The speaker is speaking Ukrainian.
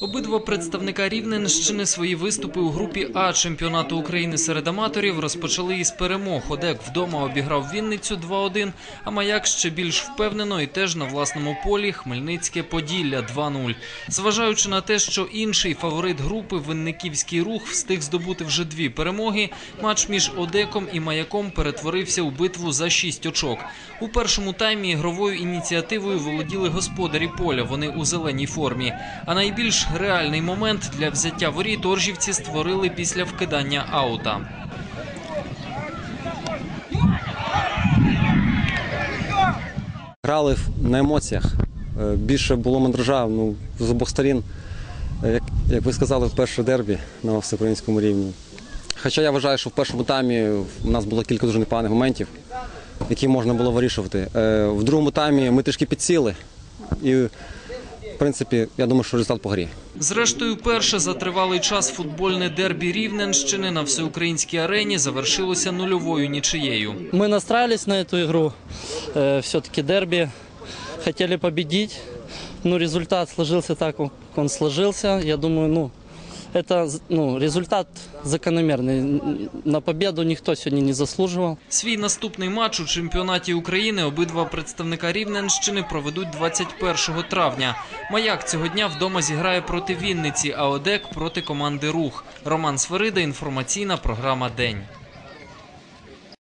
Обидва представника Рівненщини свої виступи у групі А чемпіонату України серед аматорів розпочали із перемог. Одек вдома обіграв Вінницю 2-1, а Маяк ще більш впевнено і теж на власному полі Хмельницьке Поділля 2-0. Зважаючи на те, що інший фаворит групи Винниківський рух встиг здобути вже дві перемоги, матч між Одеком і Маяком перетворився у битву за шість очок. У першому таймі ігровою ініціативою володіли господарі поля. Вони у зеленій формі. А найбільш реальний момент для взяття воріт оржівці створили після вкидання аута. Грали на емоціях. Е, Більше було мандража ну, з обох сторін. Е, Як, як ви сказали, вперше дербі на всеукраїнському рівні. Хоча я вважаю, що в першому таймі у нас було кілька дуже непоганих моментів, які можна було вирішувати. Е, В другому таймі ми трішки підсіли. І, в принципі, я думаю, що результат по грі. Зрештою, перше за тривалий час футбольне дербі Рівненщини на всеукраїнській арені завершилося нульовою нічиєю. Ми настраивались на эту гру. Все-таки дербі хотіли побідіть. Ну, результат сложився так, як он сложився. Я думаю, ну, это ну, результат закономерный. На победу никто сегодня не заслуживал. Свій наступний матч у чемпіонаті України обидва представника Рівненщини проведуть 21 травня. Маяк цього дня вдома зіграє проти Вінниці, а Одек проти команди Рух. Роман Сверида, інформаційна програма День.